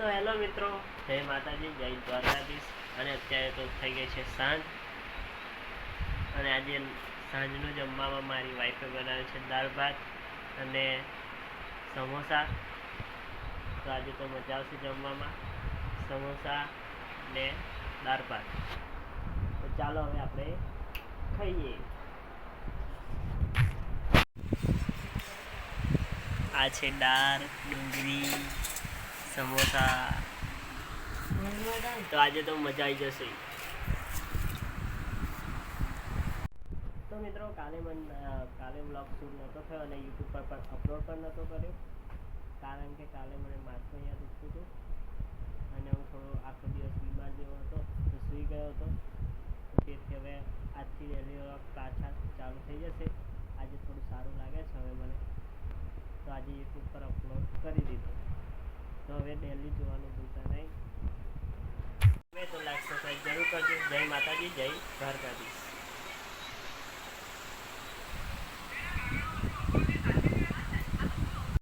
તો હેલો મિત્રો. જય માતાજી, જય દ્વારકાધીશ. અને અત્યારે તો થઈ ગઈ છે સાંજ. અને આજે સાંજનું જમવામાં મારી વાઈફે બનાવ્યું છે દાળ ભાત અને સમોસા. તો આજે તો મજા આવશે જમવામાં. સમોસા ને દાળ ભાત. તો ચાલો હવે આપણે ખાઈએ. આ છે દાળ ડુંગળી. સમોસા. તો આજે તો મજા આવી જશે. તો મિત્રો, કાલે મને કાલે બ્લોગ શૂટ નહોતો થયો અને યુટ્યુબ પર પણ અપલોડ પણ નહોતો કર્યો. કારણ કે કાલે મને માથું અહીંયા દુખતું હતું. અને હું થોડો આખો દિવસ બીમાર જેવો હતો, તો સૂઈ ગયો હતો. તેથી હવે આજથી વ્લોગ પાછા ચાલુ થઈ જશે. આજે થોડું સારું લાગે છે હવે મને. તો આજે યુટ્યુબ પર અપલોડ કરી દીધો. હવે ડેલી જોવાનું ભૂલતા નહીં. તમે તો લાઈક સબસ્ક્રાઈબ જરૂર કરજો. જય માતાજી, જય દ્વારકાધીશ.